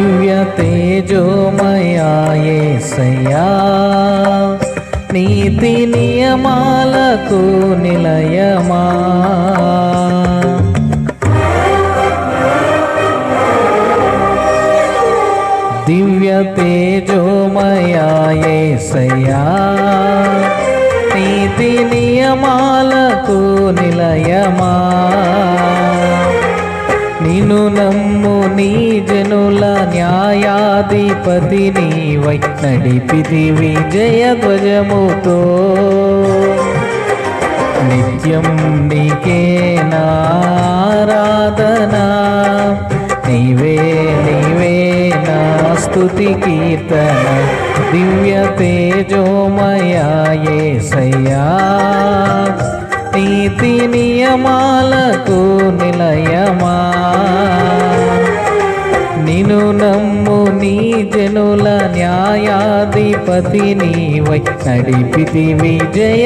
దివ్య తేజోమయాయేసయ్యా నీతి నియమాలకు నిలయమా దివ్య తేజోమయాయేసయ్యా నీతి నియమాలకు నిలయమా నిన్ను నమ్మ న్యాయాధిపతి నీవై నడిపిది విజయ ధ్వజముతో. నిత్యం నీకే నారాధనా. నీవే నీవే నా స్తుతి కీర్తన. దివ్య తేజోమయాయేసయ్యా నీతి నియమాలకు నిలయమా. నిను నమ్ము నీ జనుల న్యాయాధిపతి నీవై నడిపితి విజయ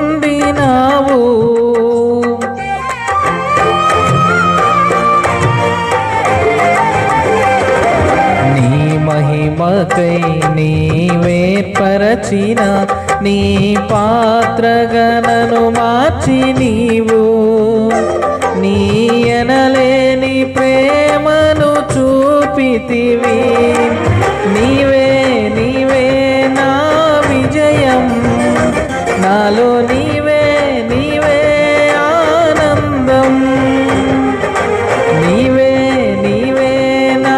పొందినావు నీ మహిమకై నీవే పరచిన నీ పాత్రగణను మార్చి నీవు. నీ ఎనలేని ప్రేమను చూపితివి. నీవే నాలో నీవే నీవే ఆనందం. నీవే నీవే నా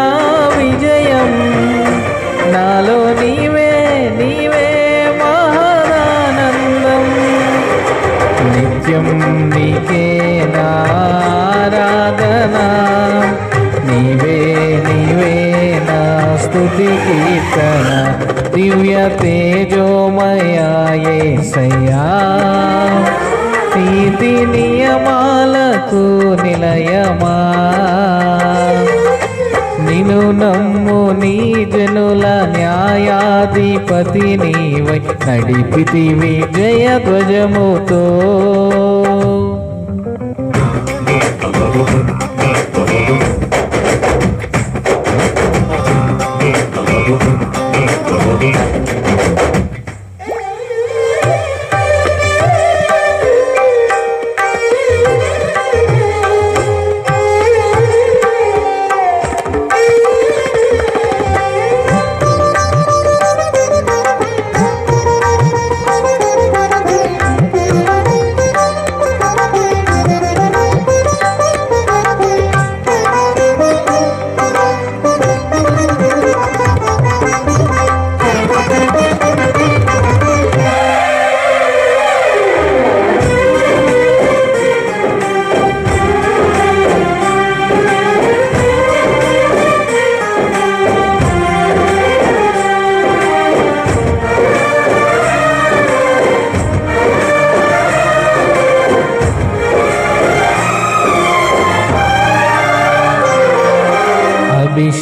విజయం. నాలో నీవే నీవే మహానందం నిత్యం నీకే నారాధనా. నీవే నీవే నా స్థుతి కీర్తన. దివ్య తేజోమయాయే తేజోమయాయేసయ్యా నీతి నియమాలకు నిలయమా నిను నమ్ము నీ జనుల న్యాయాధిపతి నీవై నడిపితి విజయ ధ్వజముతో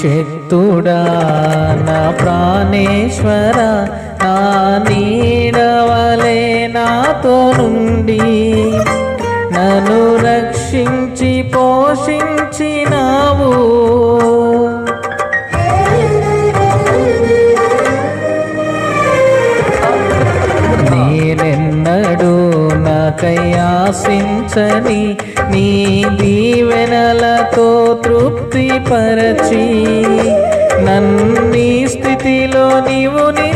శక్తుడా నా ప్రాణేశ్వర నా నీరవలే నాతో నుండి. నన్ను రక్షించి పోషించినావు. నేనెన్నడూ నాకై ఆశించని నీ దీవెన తృప్తి పరచి నన్ని స్థితిలో నీవు నీ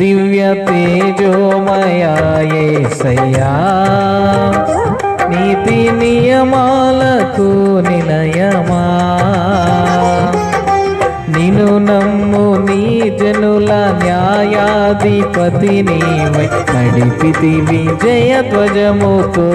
దివ్య తేజోమయాయేసయ్యా నీతి నియమాలకు నిలయమా నిను నమ్ము నీ జనుల న్యాయాధిపతి నీవై నడిపితి విజయ ధ్వజముతో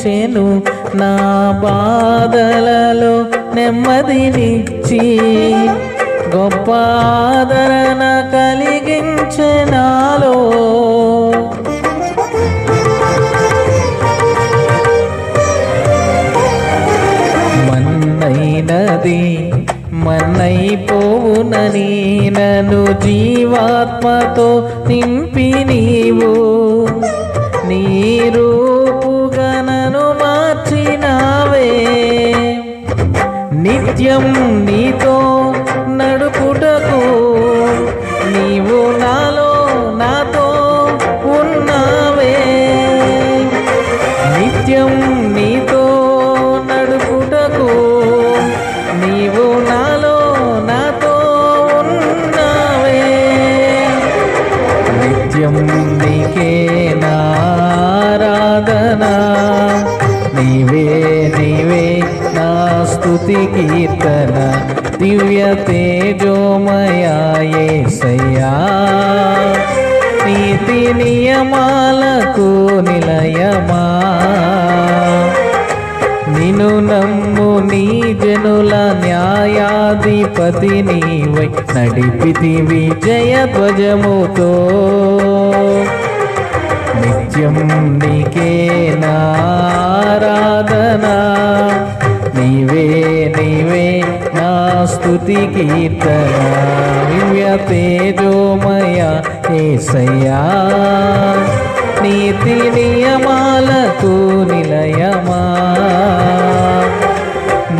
బ్రతికించెను నా బాధలలో నెమ్మదినిచ్చి గొప్ప ఆదరణ కలిగించె నాలో. మన్నైనది మన్నైపోవునని నన్ను జీవాత్మతో నింపి నీవు. నిత్యం నిలయా నీతి నియమాలకు నిలయమా. నిను నమ్ము నీ జనుల న్యాయాధిపతి నీవై నడిపితి విజయ ధ్వజముతో. నిత్యం నీకే నారాధనా. నీవే నీవే నా స్తుతి కీర్తనా. తేజోమయ ఏసయ్యా. నీతి నియమాలకు నిలయమా.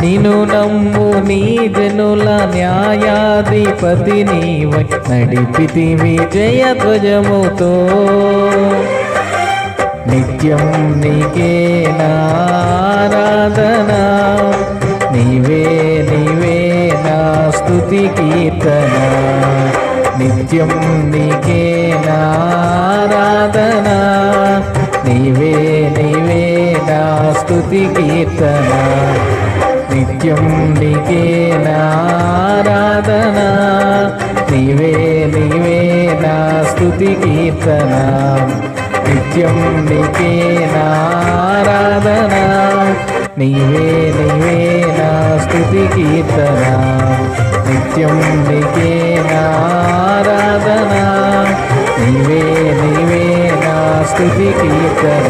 నిను నమ్ము నీ జనుల న్యాయాధిపతి నీవై నడిపితి విజయ ధ్వజముతో. నిత్యం నీకే నారాధన నీవే నీవే నా స్థుతి కీర్తన నిత్యం నీకే నారాధన నీవే నీవే నా స్థుతి కీర్తన నిత్యం నీకే నారాధన నీవే నీవే నా స్థుతి కీర్తన నిత్యం నీకే నారాధన నీవే నీవే నా స్థుతి కీర్తన నిత్యం నీకే నారాధన నీవే నీవే నా స్థుతి కీర్తన